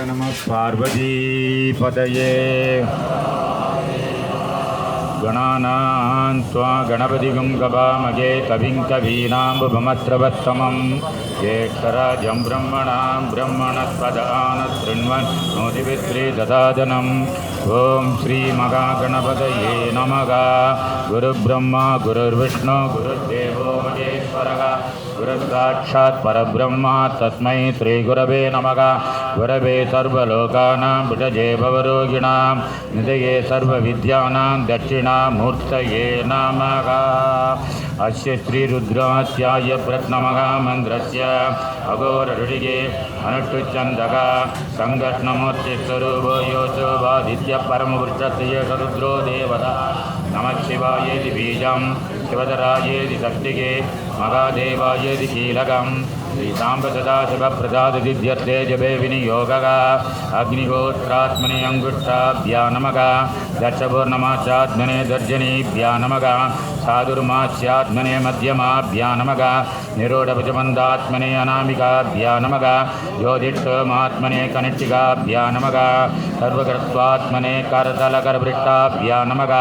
नमः पार्वतीपतये गणानां त्वा गणपतिगं गवामगे कविं कवीनाम्बुभमत्रवत्तमं ज्येष्ठराजं ब्रह्मणां ब्रह्मणस्पदानशृण्वन् नोदिवित्रे ददादनम् ॐ श्रीमहागणपतये नमः गुरुब्रह्मा गुरुर्विष्णु गुरुर्देवो महेश्वरः गुरुसाक्षात् तस्म श्रीगुरवे नमः। गुरवे सर्वलोकानां विषजे सर्वविद्यानां दक्षिणामूर्तये नमः। अस्य श्रीरुद्रास्याय प्रत्नमहामन्त्रस्य अघोरऋषिगे अनुष्ठुच्छन्दः सङ्घर्षणमूर्तिस्वरूपो योचो वादित्य परमवृक्षस्य रुद्रो देवता नमः शिवायेति बीजं शिवधरायेति शक्तिगे महादेवायेति कीलकं श्रीसाम्ब सदाशिवप्रसाददिध्यर्थे जपे विनियोगः अग्निहोत्रात्मनि अङ्गुष्ठाभ्या नमः दक्षपूर्णमाचात्मने दर्जनीभ्या नमः साधुर्मास्यात्मने मध्यमाभ्या नमः निरोढभुजमन्दात्मने अनामिकाभ्या नमः ज्योतिष्ठमात्मने कनिष्ठिकाभ्या नमः सर्वकृत्वात्मने करतलकरभृष्टाभ्या नमः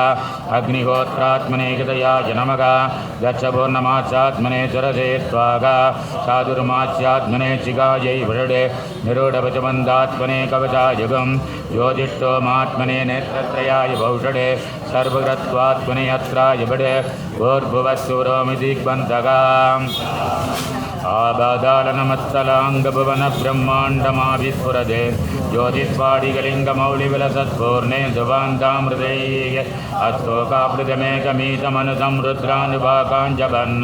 अग्निहोत्रात्मने हृदयाय नमः दक्षपूर्णमाचात्मने चरसे स्वागा साधुर्मास्यात्मने चिगायै वृडे निरोढभुजमन्दात्मने कवचायुगं ज्योतिष्ठोमात्मने नेत्रत्रयाय भौषडे सर्वग्रत्वात्मने अत्राय बडे भूर्भुवस्सुरोमि दिग्बन्धगाम् आबादालनमत्तलाङ्गभुवन ब्रह्माण्डमाभिस्फुरदे ज्योतिस्वाडिकलिङ्गमौलिविलसत्पूर्णे सुवान्तामृदैः अस्तोकामृतमेकमीतमनुतं रुद्रानुभाकाञ्जबन्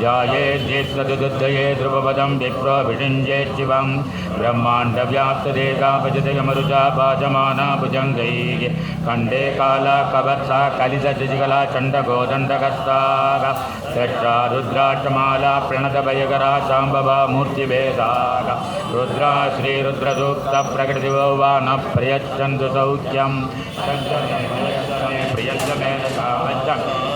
ध्यायेद्येत्तदुद्धये ध्रुवपदं विप्रोभिषिञ्जेच्छिवं ब्रह्माण्डव्याप्तदेगापजतयमरुजा पाचमाना भुजङ्गैः खण्डे काला कवत्सा कलितजगला चण्डगोदण्डकस्ताः। रुद्राक्षमाला प्रणतभयकरा साम्बवा मूर्तिभेदाः रुद्रा श्रीरुद्रसूक्तप्रकृतिवो वा न प्रयच्छन्तु सौख्यं प्रियश्च मे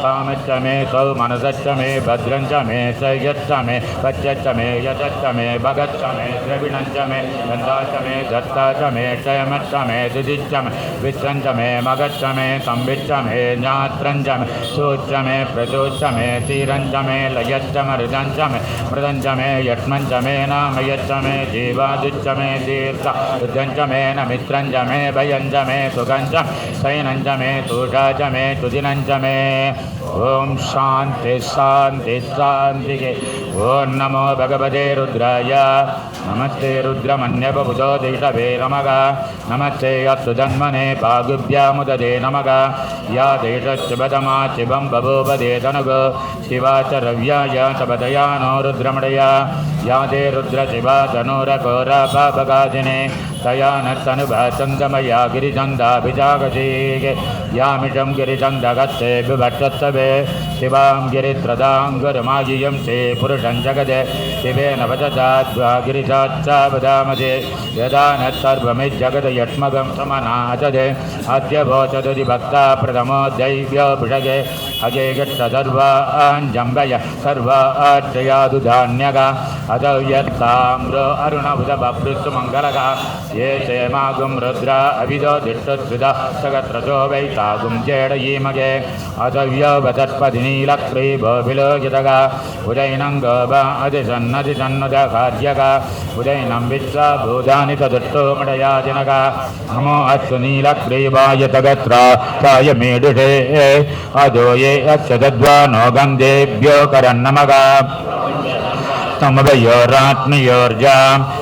कामश्च मे सौ मनसश्च मे, भद्रञ्च मे सयच्च मे पच्यच्च मे यतच्च मे, भगच्च मे, द्रविणञ्च मे गन्धाश्च मे, दत्ता च मे, क्षयमच्च मे दुदिच्च मे विश्रञ्च मे, मगच्च मे, संविच्च मे, ज्ञात्रञ्च मे, सूच्च मे प्रचोच्च मे तीरञ्च मे, लयच्च मे, मृदञ्च मे यक्ष्मञ्च मे, नामयच्च मे, जीवादुच्च मे, तीर्थ, रुद्रञ्च मे न मित्रञ्च मे, भयञ्च मे सुखञ्च शयनञ्च मे तूषा च मे, तुदिनञ्च मे। ॐ शान्ति शान्ति शान्तिः ॐ नमो भगवते रुद्राय। नमस्ते रुद्रमन्यपबुधो दिषवे नमः। नमस्ते अस्तु जन्मने पागुभ्यामुददे नमः। या देशशिवतमा शिवं बभूवदे तनुग शिवा च रव्याय सपदया नो रुद्रमणया या ते रुद्रशिवा तनूरघोरपापगाजिने तया नस्तनुभचन्दमया गिरिचन्दाभिजागसीगे यामिषं गिरिचन्दगत्ते विभक्षस्तवे शिवां गिरित्रदां से पुरुषं जगदे, शिवेन वचसाद्वा गिरिशाच्चावदामदे यदा न सर्वमिज्जगद यष्मगं समनाचदे। अद्य भोचदि भक्ता प्रथमो दैव्योभिषगे अगे गच्छसर्वाञ्जम्बय सर्वाच्चयादुधान्यगा अदौ यत्ताम्रो अरुणबुधबभृस्तु मङ्गलगा ये क्षेमागुं रुद्रा अविदो दिष्टुधा सगत्रसो वैतागुं जेडयीमगे अदव्यो वतत्पदिनीलक्री भोभिलोकितगा उदयनं गोब अधिसन्नधिसन्नुद कार्यगा उदयनं विश्वा भूतानि तदुष्टो मडयाजिनगा नमो अस्तु नीलक्रीवाय तगत्रा साय मेडुषे अदो ये अस्य गन्धेभ्यो करन्नमगा। समभयोरात्मयोर्जां।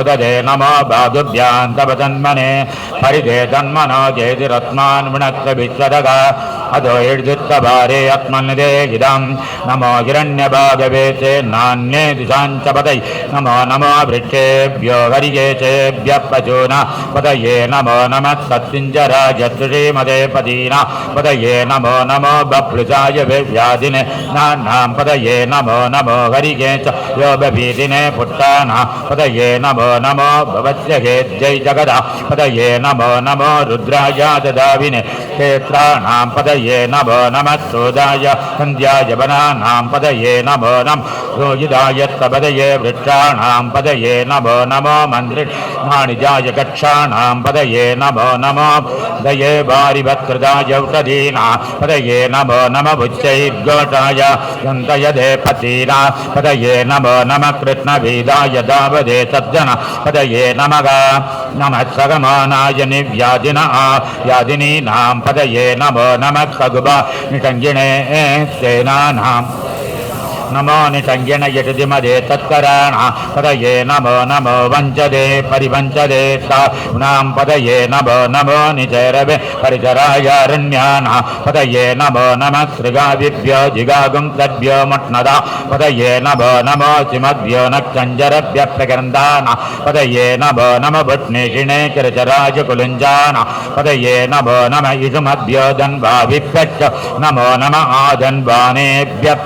मुददे नमो बाहुभ्यान्तपतन्मने हरिदे तन्मनो जयतिरत्मान् वृणक्त विश्वदग। अधो इड्दुत्तभारे आत्मनिदे इदं। नमो हिरण्यभागवे नान्ये दिशाञ्च पदै नमो नमो वृक्षेभ्यो हरिकेशेभ्यः पशूना। पदये नमो नमः सत्तिञ्जराय श्रीमदे पदीना पदये नमो नमो बभ्लुजाय व्याधिने नान्नां पदये नमो नमो हरिकेश यो बभीदिने पुट्टाना। पदये नमो नमो भवस्य हेद्यै जगदा। पदये नमो नमो रुद्राय ददाविने क्षेत्राणां पदये नमो नमः सोदाय। सन्ध्याय वनानां पदये नमो नम। रोहिदाय पदये वृक्षाणां पदये नमो नमो मन्त्रिमाणिजाय कक्षाणां पदये नमो नमो। दये वारिवत्कृताय औषधीना पदये नमो नम उच्चैर्घोषाय गन्तयदे पतीना। पदये नमो नमः कृष्णवेदाय दावदे सज्जन। पदये नमः नमः सगमानाय निव्याधिना यादिनीनां पदये नमो नमः खगुबा निटङ्गिणे सेनानाम् नमो निषङ्गिण यटिमदे तत्कराण पदये नमो नमो वञ्चदे, परिवञ्चदे सा। गुणां पदये नमो नमो निचरवे परिचरायारण्यान पदये नमो नमः श्रृगाविभ्यो जिगागुं तद्भ्यो मट्नदा। पदये नमो नमो सिमद्भ्यो नक्षञ्जरभ्य प्रगन्धान। पदये नमो नम भुट्निषिणे किरचराजकुलुञ्जान पदये नमो नम इषुमद्भ्यो धन्वाभिभ्यश्च नमो नम आधन्वानेभ्यः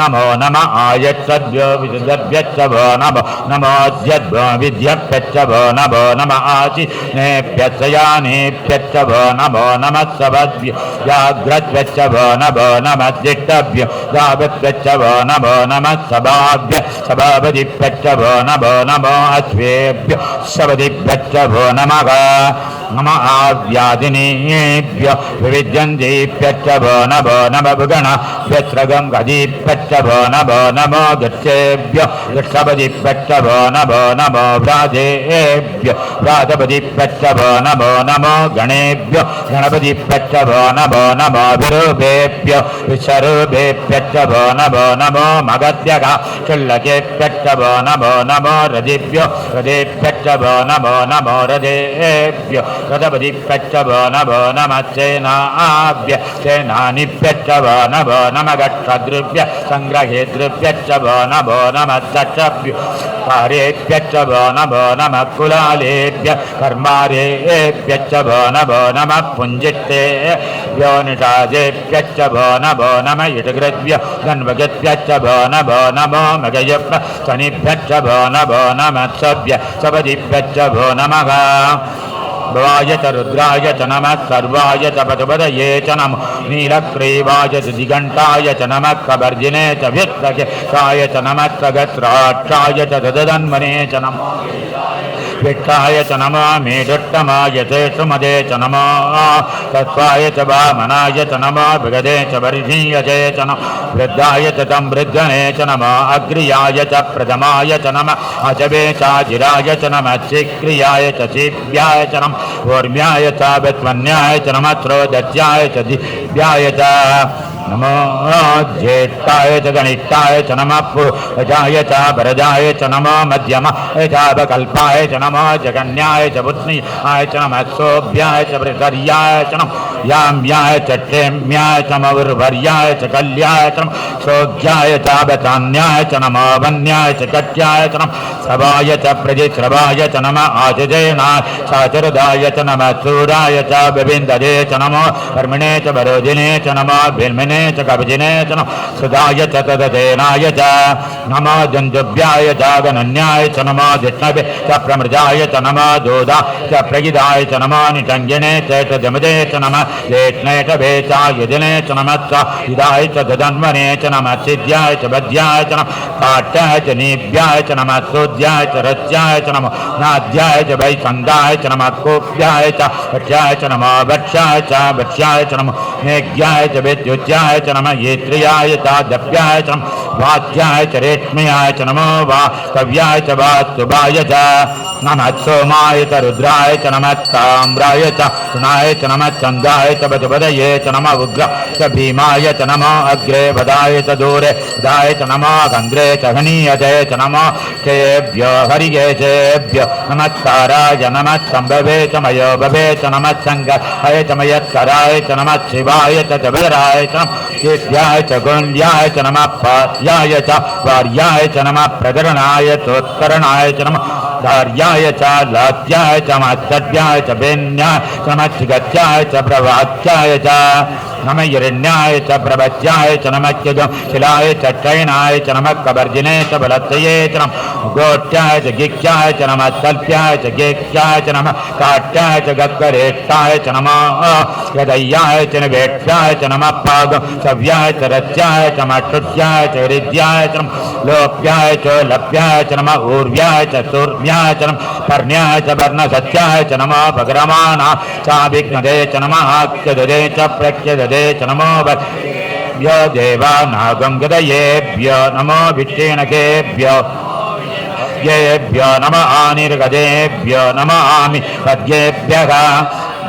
नमो नम आयच्छद्भ्यो विशुद्धभ्यश्च भो नमो नमोऽद्यद्भो विद्यभ्यश्च भो नमो नम आचिनेभ्यश्च यानेभ्यश्च भो नमो नमः सभद्भ्यो जाग्रद्भ्यश्च भो नमो नमः दिष्टभ्यो जावद्भ्यश्च भो नमो नमः सभाभ्य सभापतिभ्यश्च भो नमो नमो अश्वेभ्यो सपदिभ्यश्च भो नमः नम आव्यादिनीभ्यो विविद्यन्तीभ्यश्च भो नमो नम भुगण व्यस्रगं गदीभ्यश्च भो नमो नमो गच्छेभ्यो गृष्णपदिभ्यश्च भो नमो नमो व्राजेभ्यो व्रातपदिभ्यश्च भो नमो नमो गणेभ्यो गणपतिभ्यश्च भो नमो नमो विरूपेभ्यो विश्वरूपेभ्यश्च भो नमो नमो मगद्यग शुल्लकेभ्यश्च भो नमो नमो रदिभ्यो रदेभ्यश्च भो नमो नमो रदेभ्यो रथपतिभ्यश्च भो नमो नमः सेनाभ्य सेनानिभ्यश्च भो नमो गच्छद्रुभ्य सङ्ग्रहेतृभ्यश्च भो नमो नमः दक्षभ्यो कारेभ्यश्च भो नमो नमः कुलालेभ्य कर्मारेभ्यश्च भो नमो नमः पुञ्जित्ते योनिषाजेभ्यश्च भो नमो नम इटकृभ्य धन्वगभ्यश्च भो नमो नमो मगयप्र शनिभ्यश्च भो नमो सभ्य सपदिभ्यश्च भो नमः भवाय च रुद्राय च नमः सर्वाय च पशुपदये च नमः नीलग्रीवाय च दिगण्टाय च नमः कवर्जिने च नम च नमः सगत्राक्षाय च ददन्मने च नमः विष्ठाय च नमः मेढुत्तमाय च सुमदे च नमः, तत्त्वाय च वामनाय च नमः भृगदे च वर्षीयजे च नमः, वृद्धाय च तं वृद्धने च नमः, अग्रियाय च प्रथमाय च नमः, अजवे चाजिराय च नमः, चिक्रियाय च चिव्याय च नमः, ऊर्म्याय च वित्वन्याय च नमः, त्रोदत्याय च दिव्याय च नमो ज्येष्ठाय च गणिष्ठाय च नमः पूजाय च भरजाय च नमो मध्यमाय चापकल्पाय च नमो जगन्याय च पुत्न्याय च नमः सोभ्याय च वृषर्याय च नमः याम्याय च क्षेम्याय च मौर्वर्याय च कल्याय च नमः सौज्ञाय च नमो वन्याय च कट्याय च नमः सभाय च प्रजिश्रवाय च नमः आचजेनाय चाचरदाय च नमः सूराय च बिबिन्ददे च नमो कर्मिणे च वरोजिने च नमो भिर्मिने च कवचिने च नमः च च। नमो च नमो जिष्णवे च, प्रमृजाय च नमो दोदा च, प्रगिदाय च नमो निटङ्गिने च जमदे च, नम जेष्णे च वेचायुजने च नमः च हिदाय च ददन्वने च नमः सिद्ध्याय च, बध्याय च, नमः काट्याय च, नीभ्याय च नमः सोद्याय च, रस्याय च, नमः नाद्याय च, वैसन्दाय च नमः कोप्याय च भक्ष्याय च नमः भक्ष्याय च भक्ष्याय च, नमः मेघ्याय च विद्युज्याय च नम येत्रियाय च दभ्याय च वाच्याय च रेश्मयाय च नमो वा, कव्याय च वास्तुवाय च। नमः सोमाय च रुद्राय च नमः ताम्राय च तृणाय च नमः चन्द्राय च वजपदये च नमः उग्र च भीमाय च नमो अग्रे वदाय च दूरे वदाय च नमो गन्ध्रे च घनीयते च नमो केभ्यो हरिकेशेभ्यो नमः ताराय नमः सम्भवे च मयो भवे च नमः सङ्गहाय च मयत्कराय च नमः शिवाय च जबराय च केभ्याय च गुण्याय च नमः पार्याय च वार्याय च नमः प्रकरणाय चोत्करणाय च नमः धार्याय च लात्याय च मत्सभ्याय च वेन्याय च मच्छिगत्याय च च। नम हिरण्याय च प्रभज्याय च नमः शिलाय च टयनाय च नमः कवर्जिने च बलत्तये च नमः गोट्याय च गिक्याय च नमः तल्प्याय च गेक्याय च नमः काट्याय च गक्करेट्टाय च नमः यदय्याय च निवेट्याय च नमः पाग सव्याय च रत्याय च च च लोप्याय च लप्याय च ऊर्व्याय च सूर्व्याय च च वर्णसत्याय च नमः भगरमाणा चाभिघ्नदे च नमः च प्रख्यददे च नमो भ्यो देवानागं गदयेभ्यो नमो विक्षेणकेभ्यो येभ्यो नम आनिर्गदेभ्यो नम आमि पद्येभ्यः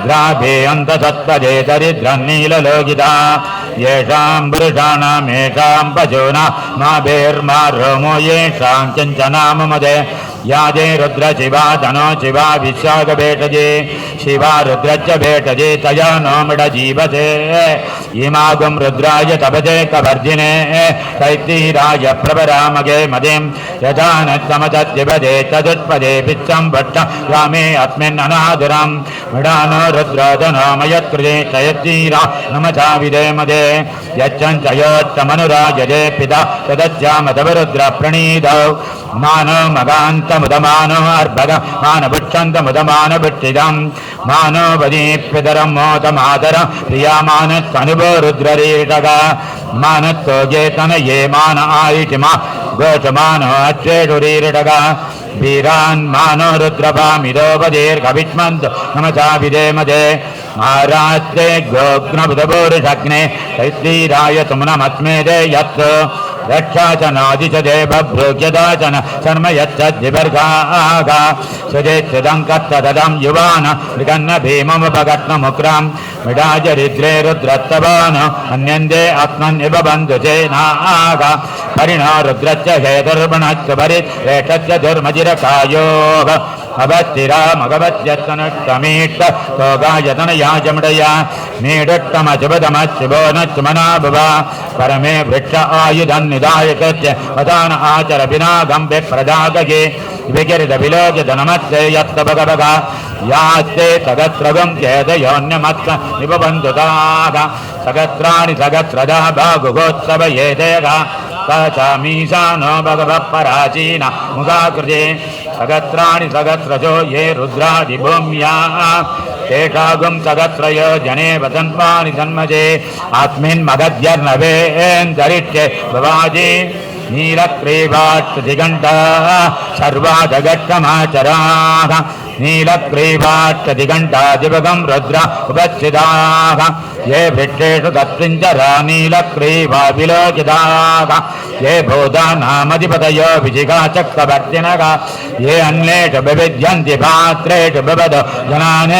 ग्राभे अन्तसत्पदे दरिद्रन्नीललोकिता येषां पुरुषाणामेषां पशूना मा भेर्मा रोमो येषां चञ्चनाममदे यादे रुद्र शिवा धनो शिवा विशाखभेटजे शिवा रुद्रश्च भेटजे तया नो मृड जीवसे इमागुं रुद्राय तपजे कवर्जिने। तैतीराय प्रभरामगे मदिं यथा न तदुत्पदे पिच्छं भट्ट रामे अस्मिन्ननादुरं मृडानो रुद्रोदनो मयत्कृते तयत्तीरा नमथा विदे मदे। यच्चञ्चयोत्तमनुराजजे पिता तदस्यामतवरुद्र प्रणीदौ మానమగాంతముదమానో అర్భగ మానభుక్షంతముదమానభుక్షిదం మానోపదీప్యదరం మోతమాదర ప్రియామానస్సనుభో రుద్రరీటగ మానత్తోజేతన ఏ మాన ఆయుటిమా గోచమానో అచ్చేటురీరిటగ వీరాన్ మానో రుద్రభామిదోపదీర్ఘవిష్మంత్ నమసా విదేమదే ఆరాత్రే గోగ్నబుధభూరుషగ్నే తైత్రీరాయ సుమనమస్మే దే యత్ तुमनमस्मेदे यत् रक्षाचनादिशदे बभ्रूक्यदाचन शर्म यच्छद्विवर्गाः सुदेच्छिदं कत्तदं युवान मृगन्न भीममुपगत्नमुग्रां मृडाजरिद्रे रुद्रत्तवान अन्यन्दे आत्मन्यव बन्धुसेनाः परिणो रुद्रस्य हेतुर्मणस्य परिरेषस्य दुर्मजिरकायोः अवस्थिरा मगवत्यस्तनष्टमीष्ट तोगायतनयाजमडया नीडुट्टमशुभदमशिवो न चुमना भुव परमे वृक्ष आयुधं निधाय कृत्य वदान आचर विनागं विप्रदागगे विगिरिदविलोकितनमस्ते यत्तभगभग यास्ते सहस्रगं चेदयोन्यमत्स निबबन्धुताः सहस्राणि सहस्रदा भागुगोत्सव एतेग मीशानो भगवः पराचीन मुखाकृते సగత్రాణి సగత్రజో ఏ రుద్రాదిభూమ్యా తేషాగం సగత్రయ జనే వసన్వాని సన్మజే ఆస్మిన్ మగద్యర్నవేంతరిక్షే భవాజీ నీలక్రీవాక్ష దిగంట సర్వా జగత్తమాచరా. नीलक्रीवाट्दिगण्टादिभगं रुद्र उपस्थिताः। ये वृक्षेषु तत्सिञ्चरा नीलक्रीवा विलोकिताः ये भूतानामधिपतयो विजिगाचक्रवर्तिनः ये अन्येषु विविध्यन्ति पात्रेषु बिबद जनान्।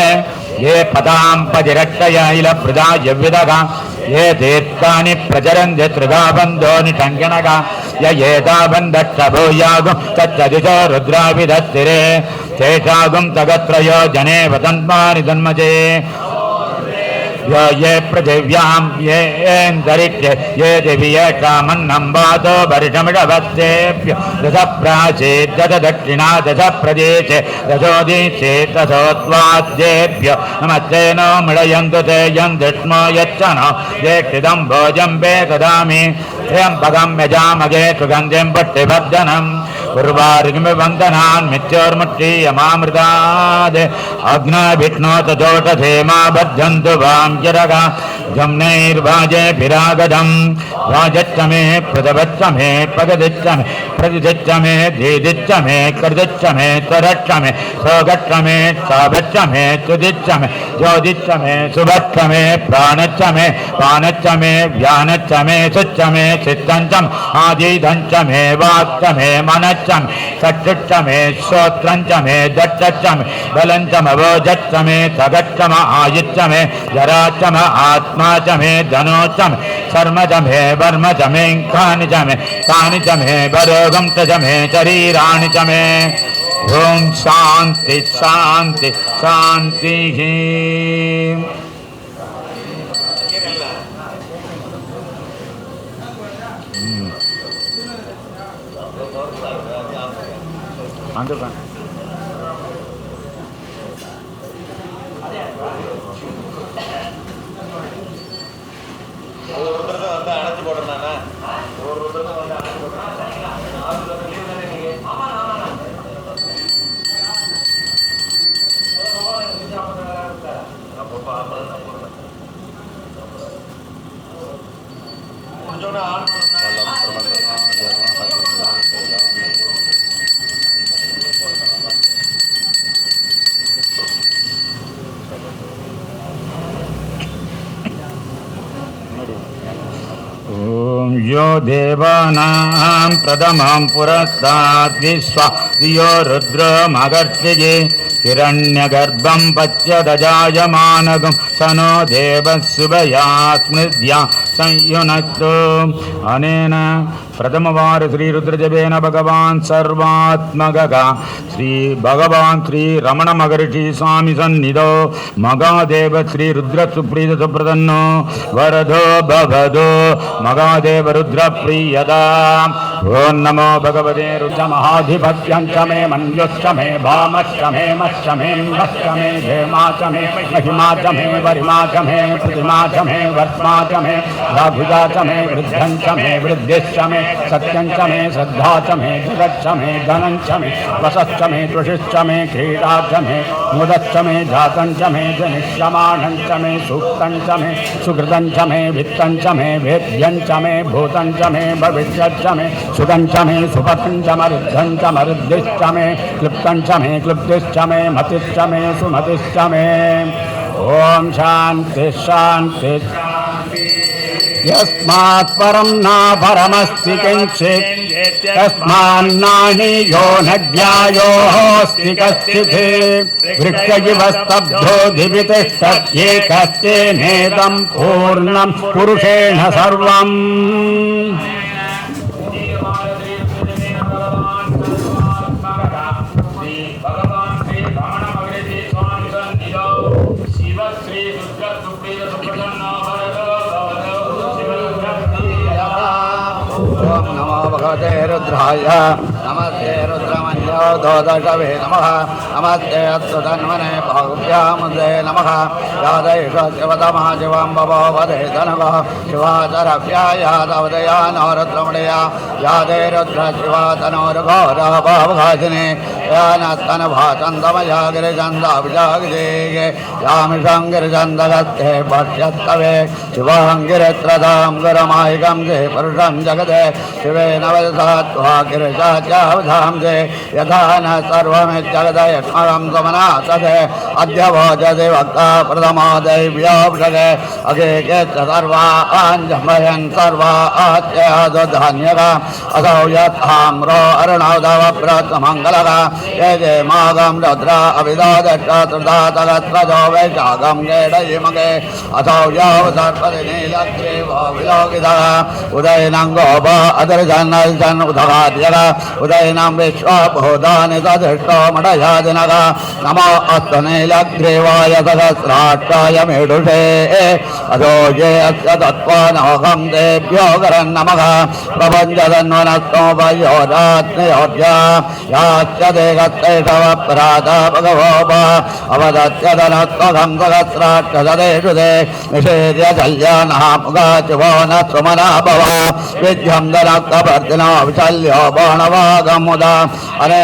ये पदां पदिरक्षयैलभृदाय विदः ये तीर्थानि प्रचरन्ति त्रिधाबन्धो निषङ्गिणः य एताबन्धक्षभूयागुं तच्चदिशो रुद्राविधत्तिरे तेषागुं तगत्रयो जने वसन्मानि जन्मजे यो ये पृथिव्यां ये एन्दरिक्षे ये दिवि येषामन्नं वातो वर्षमिडवस्तेभ्य दश प्राचेत् दश दक्षिणा दश प्रदेशे दशोदीशे दशोत्वाद्येभ्य नमस्ते नो मृडयन्तु ते यन्तिष्मो यच्च नो जेक्षिदं भोजं वे ददामि त्र्यम्बकं यजामगे सुगन्धिं पुष्टिवर्धनम् उर्वारुगिमिवन्दनान् मित्योर्मुक्षीयमामृतात् अग्नाभिष्णोत जोटधेमा बध्यन्तु वां चिरग जम्नैर्वाजेभिरागदं वाजच्च मे प्रदवच्च मे पगदिच्च मे प्रतिदिच्च मे धीदिच्च मे कृदिच्च मे त्वरच्च मे सोगच्च मे साभच्च मे तुदिच्च मे ज्योतिच्च मे सुभच्च मे प्राणच्च मे पानच्च मे मे मे मे च सच्च मे श्रोत्रं मे दट्ट मे बलं च मवोजच्च मे सगच्च म आयुच्च मे जरा च आत्मा च मे धनो च मे शर्म च मे वर्म च मे खानि च मे तानि च मे वरोगं च मे शरीराणि च मे ॐ शान्ति शान्ति शान्तिः வந்துடுறேன். देवानां प्रथमं पुरस्तात् विश्वा यो रुद्रमगर्त्यजे हिरण्यगर्भं पच्यदजायमानगं स नो देवशुभया स्मृद्या संयुनक्तो अनेन प्रथमवार श्रीरुद्रजपेन भगवान् सर्वात्मगः श्री भगवान् श्री रमणमहर्षि स्वामि सन्निधो। मगादेव श्रीरुद्रसुप्रीत सुप्रसन्नो। वरदो भवदो। मगादेव रुद्रप्रियदा। ॐ नमो भगवते रुद्रमहाधिपत्यं च मे मन्युश्च मे भामश्च मे मश्च मे मश्च मे धेमा च मे महिमा च मे वरिमा च मे प्रतिमा च मे वर्त्मा च मे राभुजा च मे वृद्धं च मे वृद्धिश्च मे सत्यं च मे श्रद्धा च मे जगच्च मे धनं च मे वसश्च मे तुषिश्च मे क्रीडा च मे मुदश्च मे जातं च मे जनिष्यमाणं च मे सूक्तं च मे सुकृतं च मे वित्तं च मे वेद्यं च मे भूतं च मे भविष्यच्च मे सुखं च मे सुपथं च मरुद्धं च मरुद्धिश्च मे क्लिप्तं च मे क्लुप्तिश्च मे मतिश्च मे सुमतिश्च मे ॐ शान्ति शान्ति यस्मात् ना न परमस्ति किञ्चित्। तस्मान्नानि यो न ज्ञायोऽस्ति कश्चित्। वृक्ष इव स्तब्धो दिवि तिष्ठत्येकस्तेनेदं पूर्णं पुरुषेण सर्वम्। uh, दोदशवे नमः। नमस्ते अस्तुतन्मने भागुभ्यामुदे नमः। यादैषशिवतमः शिवम्बवो वदे धनव। शिवाचरभ्या यादवदया नो रुद्रमणया यादे रुद्र शिवा तनोरुघोरभावघासिने यानस्तनभाचन्दमया गिरिचन्दाभिजागिरे। यामिषां गिरिचन्दगस्ते पश्यत्तवे शिवाङ्गिरत्रदां गुरमायिकं जे पुरुषं जगदे। शिवे नवदसा त्वा गिरिशाच्यावधां जे यद प्रधान सर्वे जगदय गमना तदे अद्य भोजते भक्ता प्रथमादैव्याभृगे अघेके सर्वाञ्जमयन् सर्वात्यधान्यगा असौ यत्थाम्रो ये मागम मागं रुद्रा वैशागम गेडयिमगे असौ याव सर्पदिनीलग्रीवो विलोकितः। उदयनं गोप अदर्जन् उदगाद्यग। उदयनं विश्वभूत प्रदानि सदृष्टोमडयाजनः नमो अस्तनीलग्रीवाय सहस्राक्षाय मेडुषे अधोजे अस्य तत्त्वानोऽहं देभ्यो करन्नमः प्रपञ्चतन्वनस्तोपयोरात्मयोर्जा यास्य देहस्तेषव प्राता भगवोप। अवदत्यतनत्वघं सहस्राक्षदेषु दे। निषेध्य चल्यानः मुगाचुभो न सुमना भव। विध्यं दनक्तपर्दिनो विशल्यो बाणवागमुदा। अने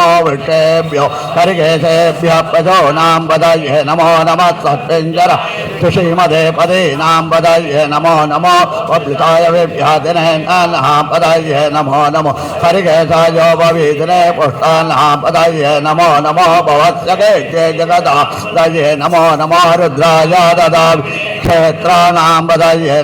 नमो वृक्षेभ्यो हरिकेशेभ्यः पशूनां पदये नमो नमः सुषीमदे पदीनां पदये नमो नमो वप्लिताय विभ्यादिने नानाः पदये नमो नमो। हरिकेशायो भवीदिने पुष्टानाः पदये नमो नमो। भवस्य केचे जगदा। दये नमो नमो। रुद्राय ददामि। क्षेत्राणां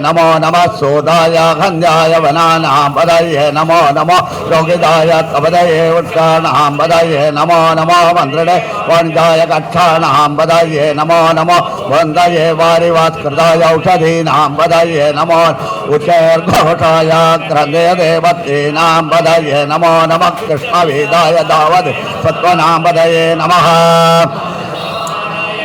नमो नमः सोदाय खन्द्याय वनानां पदये नमो नमो योगिदाय कपदये वृक्षाणां पदये नमो नमो मन्त्रिणे वणिजाय कक्षाणां पदये नमो नमो वन्दये वारिवात्कृताय औषधीनां नमो उचैर्घोषाय ग्रन्थय देवतीनां पदये नमो नमः कृष्णवेदाय दावद् सत्त्वनां पदये नमः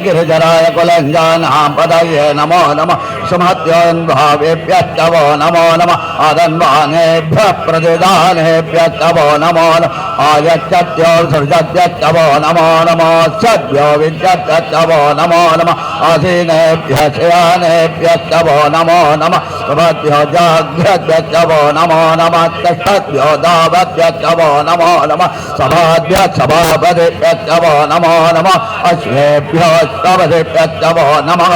गिरिजराय कुलञ्जानां पदये नमो नमः। सुमत्योन्भावेभ्यश्चवो नमो नमः। आदन्वानेभ्यः प्रतिदानेभ्यश्चवो नमो नमः। आयच्चत्यो सृजत्यश्चवो नमो नमो। सद्यो विद्यत्यश्चवो नमो नमः। आसीनेभ्यः शयानेभ्यश्चवो नमो नमः। सुमत्यो जाग्भ्यश्चवो नमो नमः। तिष्ठद्भ्यो दावभ्यश्चवो नमो नमः। सभाभ्यः सभापतिभ्यश्चवो नमो नमः। अश्वेभ्यो स्तवतिभ्यश्चवो नमः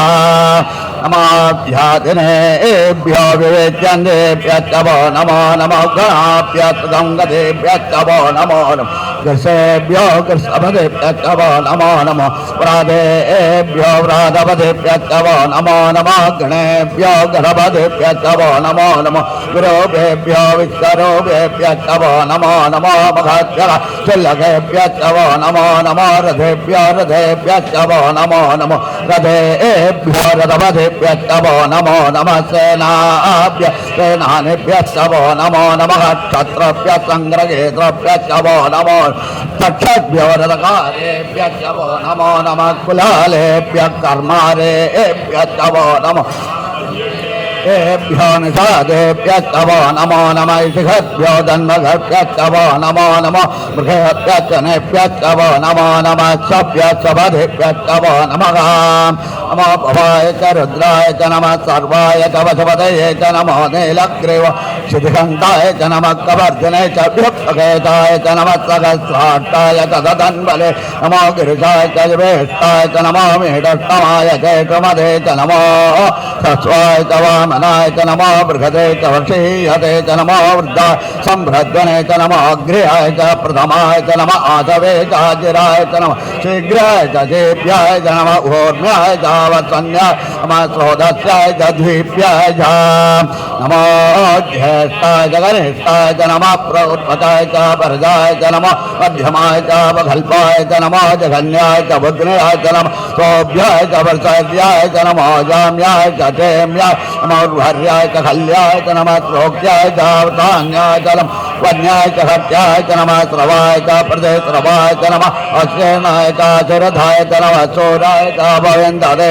नमाभ्यादिनेभ्यो विवेच्यन्तेभ्यश्चवो नमो नमो गणाभ्यस्तगङ्गतेभ्यश्चवो नमो नमः कृषेभ्यो कृष्णपदेभ्यश्चवो नमो नमो व्रातेभ्यो व्रातपदेभ्यश्चवो नमो नमः गणेभ्यो गणपदेभ्यश्चवो नमो नमो गुरोभेभ्यो विश्वरोभेभ्यश्चवो नमो नमो मघाक्षर चिल्लकेभ्यश्चवो नमो नमो रथेभ्यो रथेभ्यश्चवो नमो नमो रथेभ्यो रथपदेभ्यश्चवो नमो नमः सेनाभ्य सेनानिभ्यश्चवो नमो नमः क्षत्रभ्य सङ्ग्रहेत्रभ्यश्चवो नमो तक्षभ्यो रथकारेभ्यश्चवो नमो नमः कुलालेभ्यः कर्मारेभ्यश्चवो नमः एभ्यो निषादेभ्यस्तवो नमो नमः शिखद्भ्यो जन्मघभ्यस्तवो नमो नमो मृगेभ्यश्चनेभ्यस्तवो नमो नमः सभ्यश्चपदेभ्यस्तवो नमः। नमो भवाय च रुद्राय च नमः, सर्वाय च च नमो नीलग्रीव शितिकण्ठाय च नमः कवर्जने च भ्युपकेताय च नमः सहस्राट्टाय च ददन्बले नमो गिरिशाय च ज्येष्ठाय च नमो मेढष्टमाय च नमो सस्वाय च वामनाय च नमो बृहदे च वशीयते च नमो वृद्धाय सम्भ्रद्वने च नमो अग्र्याय च प्रथमाय च नमः च नमः शीघ्राय च जेभ्याय च नमः ऊर्म्याय च स्रोदस्याय द्वीप्याय च नमो ज्येष्ठाय च गणेशाय च नमः प्रोत्पताय च परजाय च नमः मध्यमाय च वकल्पाय च नमः जघन्याय च बुद्ध्याय च नमः सोभ्याय च वर्षाय च नमः जाम्याय च चेम्याय नमः उर्वर्याय च खल्याय च नमात्रोक्त्याय च अवधान्याय च नमः वन्याय च सत्याय च नमः च प्रदेश्रवाय च नमः अश्वेनाय च च नमः चोराय च भवेन्दरे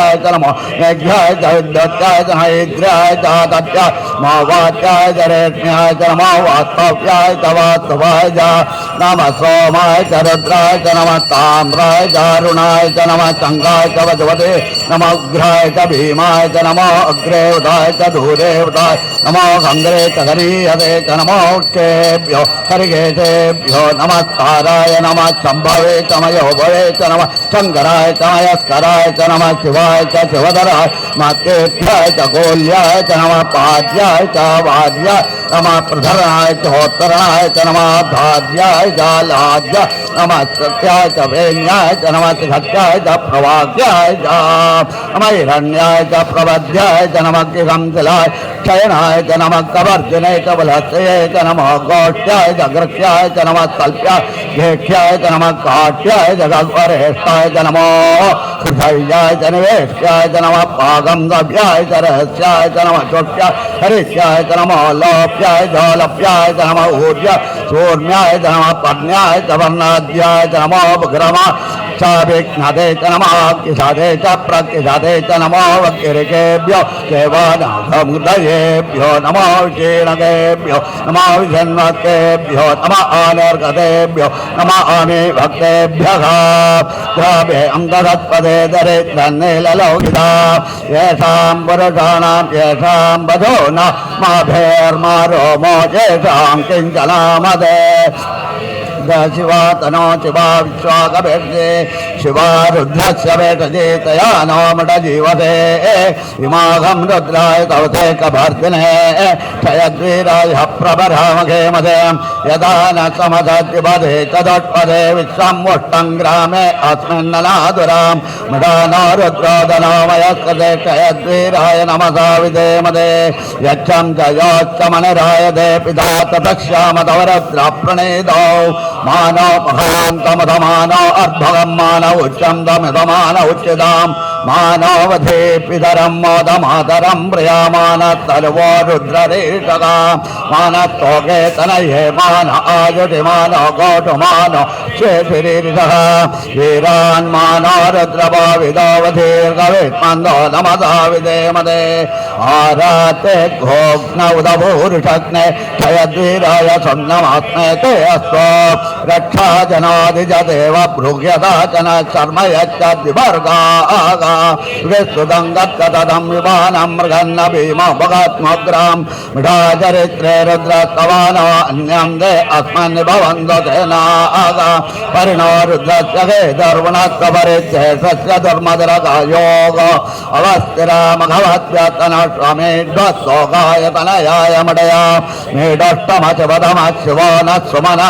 सूर्याय च नमो मेघ्याय च विद्युत्याय च नैद्र्याय मा वाच्याय च रेष्म्याय नमो वास्तव्याय नमः सोमाय च च नमः ताम्राय च च नमः चङ्गाय च वजवते। नमः च भीमाय च नमो अग्रे उदाय च दूरे उदाय नमो गङ्गे च गरीयते च नमो उच्चेभ्यो हरिकेशेभ्यो नमस्काराय नमः। शम्भवे च मयोभवे च नमः। शङ्कराय च मयस्कराय च नमः। शिवाय च शिवधराय मातेभ्याय च गोल्याय च नमः पाद्याय च वाद्याय नमः प्रधराय च होत्तराय च नमः च लाद्याय नमः सत्याय च वेण्याय च नमः सत्याय च प्रवाद्याय च नमः हिरण्याय च प्रबध्याय च नमः किगंसिलाय क्षयनाय च नमः कवर्जने च बलस्ये च नमः गोष्ठ्याय च ग्रस्याय च नमः कल्प्याय घेक्ष्याय च नमः काट्याय च गह्वरेष्ठाय च, नमो हृदयाय च निवेश्याय च, नमः पागन्धव्याय च, रहस्याय च, नमः चोट्याय, हरिष्याय च, नमः लोप्याय च लप्याय च नमः ऊर्जाय सूर्याय च नमः पर्ण्याय वर्णाद्याय च नमो विग्रमा विघ्नदे च नमः किषादे च नमो नमो क्षीणकेभ्यो नमो विषन्वकेभ्यो नमः आनर्गतेभ्यो नमः आमे भक्तेभ्यः द्रावे अङ्गदत्पदे दरिद्रन्नीललौकिता येषां पुरुषाणां येषां वधो न माभेर्मा रोमो येषां किञ्चनामदे शिवा तनो शिवा विश्वाकभेषे शिवा रुद्रस्य भेषजे तया नो मृडजीवते इमाघं रुद्राय तवते कभर्दिने क्षयद्वीराय मदे यदा न समधद्विपदे तदोत्पदे विश्वमुष्टं ग्रामे अस्मिन्ननादुरां मृडानो रुद्रोदनोमयस्कते क्षयद्वीराय नमसा विदे मदे यच्छं च योच्चमनिराय दे पिता प्रणेदौ मानो महान्तमधमानो अर्भगं मान ഉച്ചം തമിതമാന ഉച്ചിതാം मानवधे पितरं मोदमातरं प्रियामान तर्वो रुद्ररेषका मानस्तोके तनये मान आयुषि मान गोटुमान शेषिरीर्षः। वीरान् मानो रुद्रभाविदोऽवधीर्गवित्मन्दो नमदा विदे मदे आराते घोघ्न उदभूरुषग्ने क्षयद्वीराय सन्नमात्मे ते अस्तु। रक्षा जनादिज देव भृग्यता च न शर्म यच्चद्विवर्गाः विस्तुतं गत्कतदं विमानं मृगन्न भीमोपगात्मग्रां मृडाचरित्रे रुद्रस्तवानो अन्यं दे अस्मन्निभवन्तो तेनाग परिणो रुद्रस्य तनयाय मडया मेढष्टमचपदमशिवो न सुमना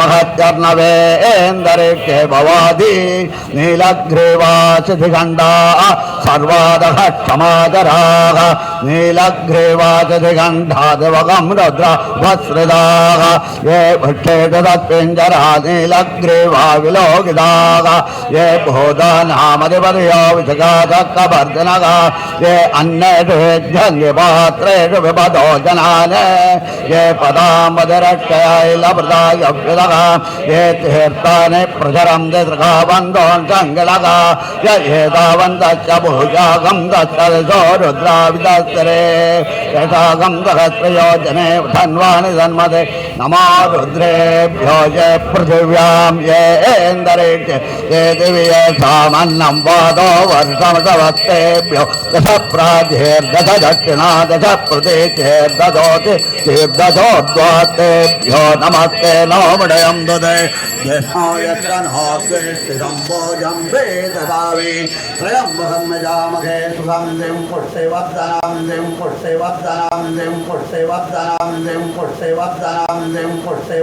महत्यर्णवे एन्दरिक्षे भवादि नीलग्रीवाचिधिखण्डा सर्वादः क्षमादराः नीलग्रीवाचिधिखण्डादिवगं रुद्र भस्रिदाः ये भक्षेषु तत्पिञ्जरा नीलग्रीवा विलोकिताः, ये भूतानामधिपदयो विषगाधक्कवर्धनः ये अन्येषु विध्यङ्गिपात्रेषु विपदो जनान्, ये पदामधिरक्षयाय लभृतः ये तीर्थानि प्रचरं भुजागं दशो रुद्राविदस्तरे यथागं सहस्रयोजने धन्वानि धन्मते नमो रुद्रेभ्यो ये पृथिव्यां ये एन्दरिक्ष ये दिवि येषामन्नं वर्षमसवस्तेभ्यो दश प्राध्येर्दश दक्षिणा दश नमस्ते नोमडयं ददे यस्मायत्रनोस्तिसम्भोजं वेददावि त्रयम्बकं यजामहे सुखं दिं पुष्टे वर्धनां दिं पुष्टे वर्धनां दिं पुष्टे वर्धनां दिं पुष्टे वर्धनां दिं पुष्टे